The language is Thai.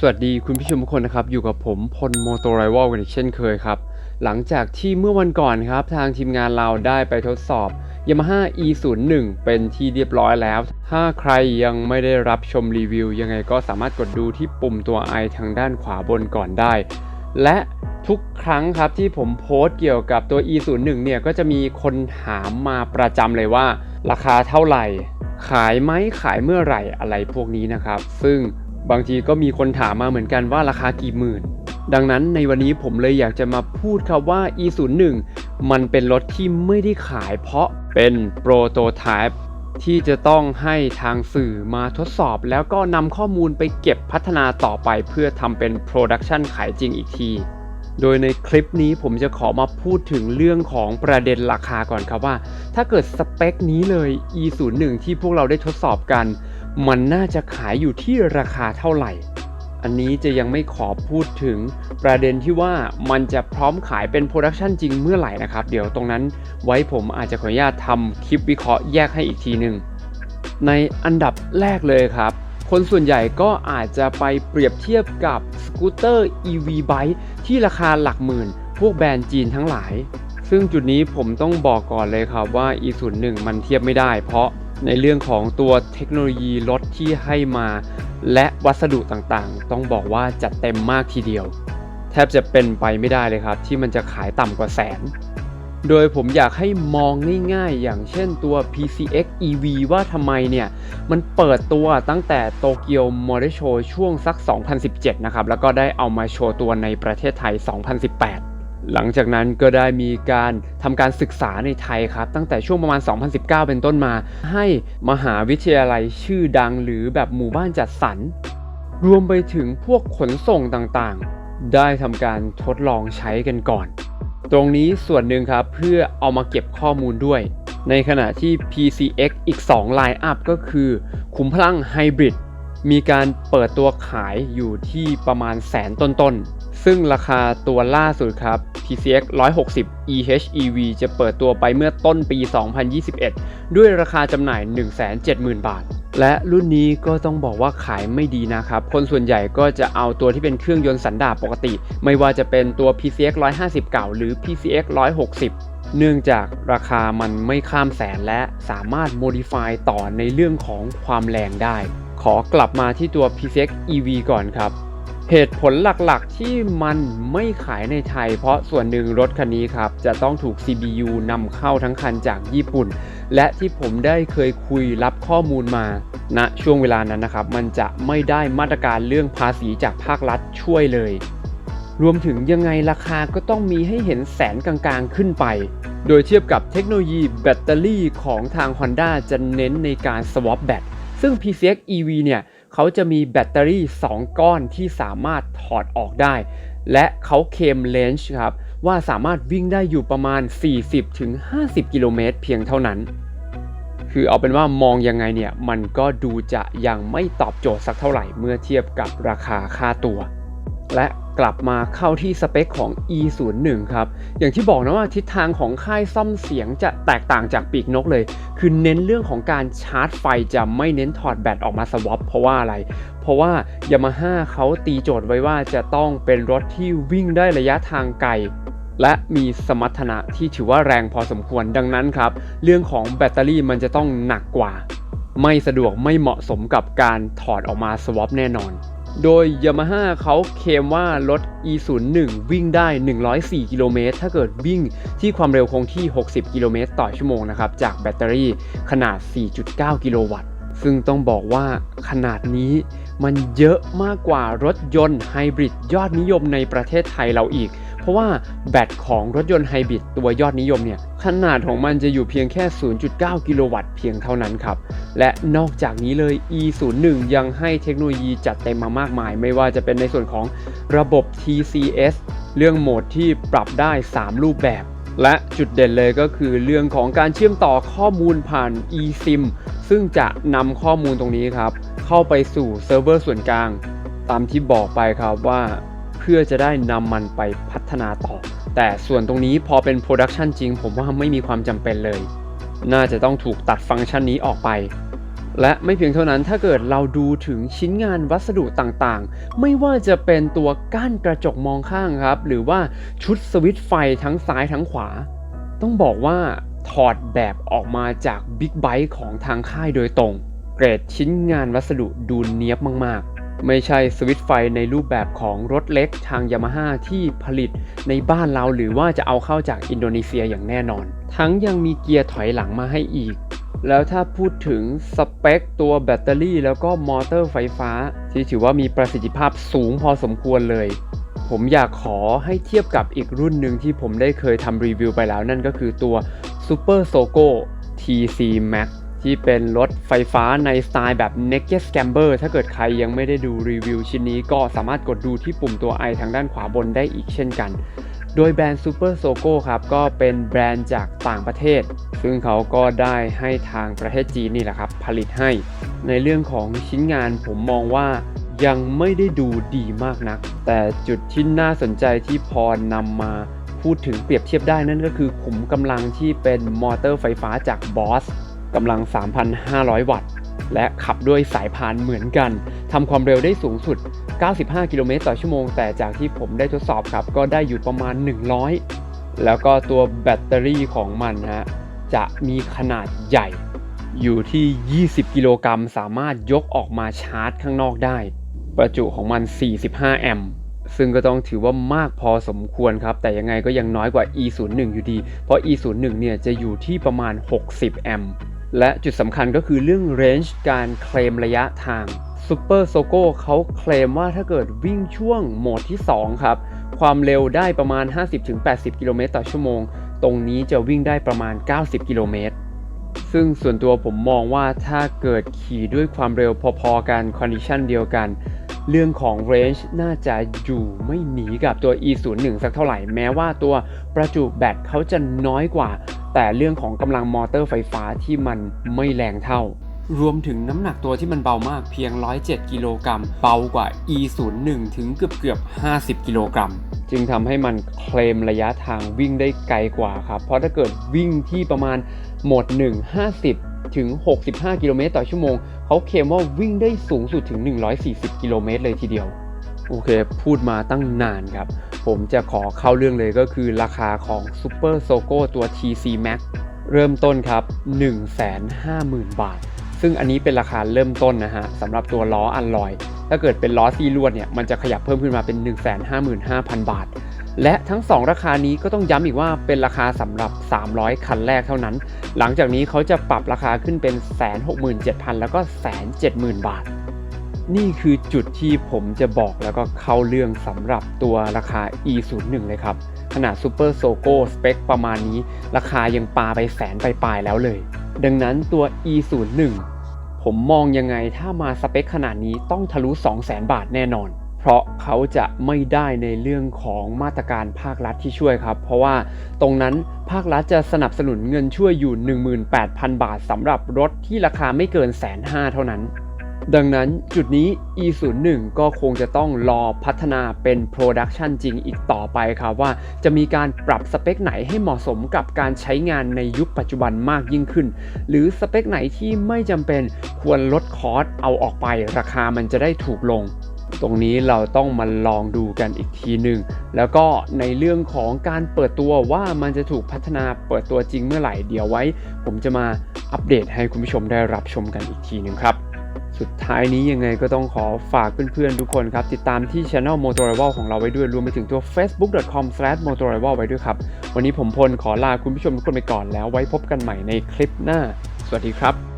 สวัสดีคุณผู้ชมทุกคนนะครับ อยู่กับผมพลโมโตไรวอลกันอีกเช่นเคยครับ หลังจากที่เมื่อวันก่อนครับ ทางทีมงานเราได้ไปทดสอบ Yamaha E01 เป็นที่เรียบร้อยแล้ว ถ้าใครยังไม่ได้รับชมรีวิว ยังไงก็สามารถกดดูที่ปุ่มตัว i ทางด้านขวาบนก่อนได้ และทุกครั้งครับที่ผมโพสต์เกี่ยวกับตัว E01 เนี่ยก็จะมีคนถามมาประจำเลยว่า ราคาเท่าไหร่ ขายไหมขายเมื่อไหร่อะไรพวกนี้นะครับ ซึ่ง บางทีก็มีคนถามมาเหมือนกันว่าราคากี่หมื่น ดังนั้นในวันนี้ผมเลยอยากจะมาพูดครับว่า E01 มันเป็นรถที่ไม่ได้ขายเพราะเป็นโปรโตไทป์ที่จะต้องให้ทางสื่อมาทดสอบ แล้วก็นำข้อมูลไปเก็บพัฒนาต่อไปเพื่อทำเป็นโปรดักชันขายจริงอีกที โดยในคลิปนี้ผมจะขอมาพูดถึงเรื่องของประเด็นราคาก่อนครับว่า ถ้าเกิดสเปคนี้เลย E01 ที่พวกเราได้ทดสอบกัน มันน่าจะขายอยู่ที่ราคาเท่าไหร่ อันนี้จะยังไม่ขอพูดถึงประเด็นที่ว่ามันจะพร้อมขายเป็นโปรดักชันจริงเมื่อไหร่นะครับ เดี๋ยวตรงนั้นไว้ผมอาจจะขออนุญาตทำคลิปวิเคราะห์แยกให้อีกทีหนึ่งในอันดับแรกเลยครับ คนส่วนใหญ่ก็อาจจะไปเปรียบเทียบกับสกูตเตอร์ EV Bike ที่ราคาหลักหมื่น พวกแบรนด์จีนทั้งหลาย ซึ่งจุดนี้ผมต้องบอกก่อนเลยครับว่า E01 มันเทียบไม่ได้ เพราะในเรื่องของตัวเทคโนโลยีรถที่ให้มา และวัสดุต่างๆ ต้องบอกว่าจัดเต็มมากทีเดียว แทบจะเป็นไปไม่ได้เลยครับ ที่มันจะขายต่ำกว่าแสน โดยผมอยากให้มองง่ายๆ อย่างเช่นตัว PCX EV ว่าทำไมเนี่ย มันเปิดตัวตั้งแต่โตเกียวมอเตอร์โชว์ช่วงสัก 2017 นะครับ แล้วก็ได้เอามาโชว์ตัวในประเทศไทย 2018 หลังจากนั้นก็ได้มีการทำการศึกษาในไทยครับ ตั้งแต่ช่วงประมาณ 2019 เป็นต้นมา ให้มหาวิทยาลัยชื่อดังหรือแบบหมู่บ้านจัดสรร รวมไปถึงพวกขนส่งต่างๆ ได้ทำการทดลองใช้กันก่อน ตรงนี้ส่วนหนึ่งครับเพื่อเอามาเก็บข้อมูลด้วย ในขณะที่ PCX อีก 2 Line Up ก็คือขุมพลังไฮบริดมีการเปิดตัวขายอยู่ที่ประมาณแสนต้นๆ ซึ่งราคาตัวล่าสุดครับ PCX 160 EHEV จะเปิดตัวไปเมื่อต้นปี 2021 ด้วยราคาจำหน่าย 170,000 บาท และรุ่นนี้ก็ต้องบอกว่าขายไม่ดีนะครับ คนส่วนใหญ่ก็จะเอาตัวที่เป็นเครื่องยนต์สันดาปปกติ ไม่ว่าจะเป็นตัว PCX 150 เก่าหรือ PCX 160เนื่องจากราคามันไม่ข้ามแสนและสามารถ modify ต่อในเรื่องของความแรงได้ ขอกลับมาที่ตัว PCX EV ก่อนครับ เหตุผลหลักๆที่มันไม่ขายในไทย เพราะส่วนหนึ่งรถคันนี้ครับ จะต้องถูก CBU นำเข้าทั้งคันจากญี่ปุ่น และที่ผมได้เคยคุยรับข้อมูลมาณนะช่วงเวลานั้นนะครับ มันจะไม่ได้มาตรการเรื่องภาษีจากภาครัฐช่วยเลย รวมถึงยังไงราคาก็ต้องมีให้เห็นแสนกลางๆขึ้นไป โดยเทียบกับเทคโนโลยีแบตเตอรี่ของทาง Honda จะเน้นในการ swap แบตซึ่ง PCX EV เนี่ย เขาจะมีแบตเตอรี่ 2 ก้อนที่สามารถถอดออกได้ และเขาเคมเลนจ์ครับ ว่าสามารถวิ่งได้อยู่ประมาณ 40-50 กิโลเมตรเพียงเท่านั้น คือเอาเป็นว่ามองยังไงเนี่ย มันก็ดูจะยังไม่ตอบโจทย์สักเท่าไหร่เมื่อเทียบกับราคาค่าตัว และ กลับมาเข้าที่สเปคของ E01 ครับ อย่างที่บอกนะว่าทิศทางของค่ายซ่อมเสียงจะแตกต่างจากปีกนกเลย คือเน้นเรื่องของการชาร์จไฟจะไม่เน้นถอดแบตออกมาสวอปเพราะว่าอะไร เพราะว่า Yamaha เขาตีโจทย์ไว้ว่าจะต้องเป็นรถที่วิ่งได้ระยะทางไกลและมีสมรรถนะที่ถือว่าแรงพอสมควรดังนั้นครับ เรื่องของแบตเตอรี่มันจะต้องหนักกว่า ไม่สะดวกไม่เหมาะสมกับการถอดออกมาสวอปแน่นอน โดย Yamaha เขาเคลมว่ารถ E01 วิ่งได้ 104 กิโลเมตร ถ้าเกิดวิ่งที่ความเร็วคงที่ 60 กิโลเมตรต่อชั่วโมงนะครับ จากแบตเตอรี่ขนาด 4.9 กิโลวัตต์ ซึ่งต้องบอกว่าขนาดนี้มันเยอะมากกว่ารถยนต์ไฮบริดยอดนิยมในประเทศไทยเราอีก เพราะว่าแบตของรถยนต์ไฮบริดตัวยอดนิยมเนี่ยขนาดของมันจะอยู่เพียงแค่ 0.9 กิโลวัตต์เพียงเท่านั้นครับ และนอกจากนี้เลย E01 ยังให้เทคโนโลยีจัดเต็มมามากมาย ไม่ว่าจะเป็นในส่วนของระบบ TCS เรื่องโหมดที่ปรับได้ 3 รูปแบบ และจุดเด่นเลยก็คือเรื่องของการเชื่อมต่อข้อมูลผ่าน eSIM ซึ่งจะนำข้อมูลตรงนี้ครับ เข้าไปสู่เซิร์ฟเวอร์ส่วนกลาง ตามที่บอกไปครับว่า เพื่อจะได้นำมันไปพัฒนาต่อ แต่ส่วนตรงนี้พอเป็นโปรดักชันจริง ผมว่าไม่มีความจำเป็นเลย น่าจะต้องถูกตัดฟังก์ชันนี้ออกไป และไม่เพียงเท่านั้นถ้าเกิดเราดูถึงชิ้นงานวัสดุต่างๆ ไม่ว่าจะเป็นตัวกั้นกระจกมองข้างครับ หรือว่าชุดสวิตไฟทั้งซ้ายทั้งขวา ต้องบอกว่าถอดแบบออกมาจากบิ๊กไบค์ของทางค่ายโดยตรง เกรดชิ้นงานวัสดุดูเนียบมากๆ ไม่ใช่สวิตช์ไฟในรูปแบบของรถเล็กทางยามาฮ่าที่ผลิตในบ้านเราหรือว่าจะเอาเข้าจากอินโดนีเซียอย่างแน่นอน ทั้งยังมีเกียร์ถอยหลังมาให้อีก แล้วถ้าพูดถึงสเปคตัวแบตเตอรี่แล้วก็มอเตอร์ไฟฟ้า ที่ถือว่ามีประสิทธิภาพสูงพอสมควรเลย ผมอยากขอให้เทียบกับอีกรุ่นหนึ่งที่ผมได้เคยทำรีวิวไปแล้วนั่นก็คือตัว Super Sogo TC Max ที่เป็นรถไฟฟ้าในสไตล์แบบ Naked Scamber ถ้าเกิดใครยังไม่ได้ดูรีวิวชิ้นนี้ก็สามารถกดดูที่ปุ่มตัว i ทางด้านขวาบนได้อีกเช่นกัน โดยแบรนด์ Super Sogo ครับ ก็เป็นแบรนด์จากต่างประเทศ ซึ่งเขาก็ได้ให้ทางประเทศจีนนี่แหละครับ ผลิตให้ ในเรื่องของชิ้นงานผมมองว่ายังไม่ได้ดูดีมากนัก แต่จุดที่น่าสนใจที่พอนำมาพูดถึงเปรียบเทียบได้นั่นก็คือขุมกำลังที่เป็นมอเตอร์ไฟฟ้าจาก Boss กำลัง 3,500 วัตต์ และขับด้วยสายพานเหมือนกันทำความเร็วได้สูงสุด 95 กิโลเมตรต่อชั่วโมง แต่จากที่ผมได้ทดสอบครับ ก็ได้อยู่ประมาณ 100 แล้วก็ตัวแบตเตอรี่ของมันนะฮะจะมีขนาดใหญ่อยู่ที่ 20 กิโลกรัมสามารถยกออกมาชาร์จข้างนอกได้ ประจุของมัน 45 แอมป์ซึ่งก็ต้องถือว่ามากพอสมควรครับ แต่ยังไงก็ยังน้อยกว่า E01 อยู่ดี เพราะ E01 เนี่ยจะอยู่ที่ประมาณ 60 แอมป์ และจุดสำคัญก็คือเรื่อง range การเคลมระยะทาง Super Sogo เขาเคลมว่าถ้าเกิดวิ่งช่วงโหมดที่ 2 ครับ ความเร็วได้ประมาณ 50-80 กิโลเมตรต่อชั่วโมง ตรงนี้จะวิ่งได้ประมาณ 90 กิโลเมตร ซึ่งส่วนตัวผมมองว่าถ้าเกิดขี่ด้วยความเร็วพอๆกันคอนดิชันเดียวกัน เรื่องของ range น่าจะอยู่ไม่หนีกับตัว E01 สักเท่าไหร่ แม้ว่าตัวประจุแบตเขาจะน้อยกว่า แต่เรื่องของกำลังมอเตอร์ไฟฟ้าที่มันไม่แรงเท่ารวมถึงน้ำหนักตัวที่มันเบามากเพียง 107 กิโลกรัม เบากว่า E01 ถึงเกือบเกือบ 50 กิโลกรัม จึงทำให้มันเคลมระยะทางวิ่งได้ไกลกว่าครับ เพราะถ้าเกิดวิ่งที่ประมาณโหมด 1 50 ถึง 65 กิโลเมตรต่อชั่วโมง เขาเคลมว่าวิ่งได้สูงสุดถึง 140 กิโลเมตรเลยทีเดียว โอเค พูดมาตั้งนานครับ ผมจะขอเข้าเรื่องเลยก็คือราคาของ Super Sogo ตัว TC Max เริ่มต้นครับ 150,000 บาท ซึ่งอันนี้เป็นราคาเริ่มต้นนะฮะสำหรับตัวล้ออันลอย ถ้าเกิดเป็นล้อซีลวดเนี่ย มันจะขยับเพิ่มขึ้นมาเป็น 155,000 บาท และทั้ง 2 ราคานี้ก็ต้องย้ำอีกว่าเป็นราคาสำหรับ 300 คันแรกเท่านั้น หลังจากนี้เขาจะปรับราคาขึ้นเป็น 167,000 แล้วก็ 170,000 บาท นี่คือจุดที่ผมจะบอกแล้วก็เข้าเรื่องสำหรับตัวราคา E01 เลยครับ ขนาด Super Sogo สเปคประมาณนี้ ราคายังปาไปแสนไปลายแล้วเลย ดังนั้นตัว E01 ผมมองยังไงถ้ามาสเปคขนาดนี้ต้องทะลุ 200,000 บาทแน่นอน เพราะเขาจะไม่ได้ในเรื่องของมาตรการภาครัฐที่ช่วยครับ เพราะว่าตรงนั้นภาครัฐจะสนับสนุนเงินช่วยอยู่ 18,000 บาทสำหรับรถที่ราคาไม่เกินแสนห้าเท่านั้น ดังนั้นจุดนี้ E01 ก็คงจะต้องรอพัฒนาเป็นโปรดักชันจริงอีกต่อไปครับว่าจะมีการปรับสเปคไหนให้เหมาะสมกับการใช้งานในยุคปัจจุบันมากยิ่งขึ้น หรือสเปคไหนที่ไม่จำเป็นควรลดคอสเอาออกไปราคามันจะได้ถูกลง ตรงนี้เราต้องมาลองดูกันอีกทีหนึ่งแล้วก็ในเรื่องของการเปิดตัวว่ามันจะถูกพัฒนาเปิดตัวจริงเมื่อไหร่เดี๋ยวไว้ ผมจะมาอัปเดตให้คุณผู้ชมได้รับชมกันอีกทีหนึ่งครับสุดท้ายนี้ยังไงก็ต้องขอฝากเพื่อนๆทุกคนครับ ติดตามที่ Channel m o t o r i v a l ของเราไว้ด้วยรวมไปถึงตัว facebook.com/motorival ไว้ด้วยครับ วันนี้ผมพลขอลาคุณผู้ชมทุกคนไปก่อนแล้วไว้พบกันใหม่ในคลิปหน้า สวัสดีครับ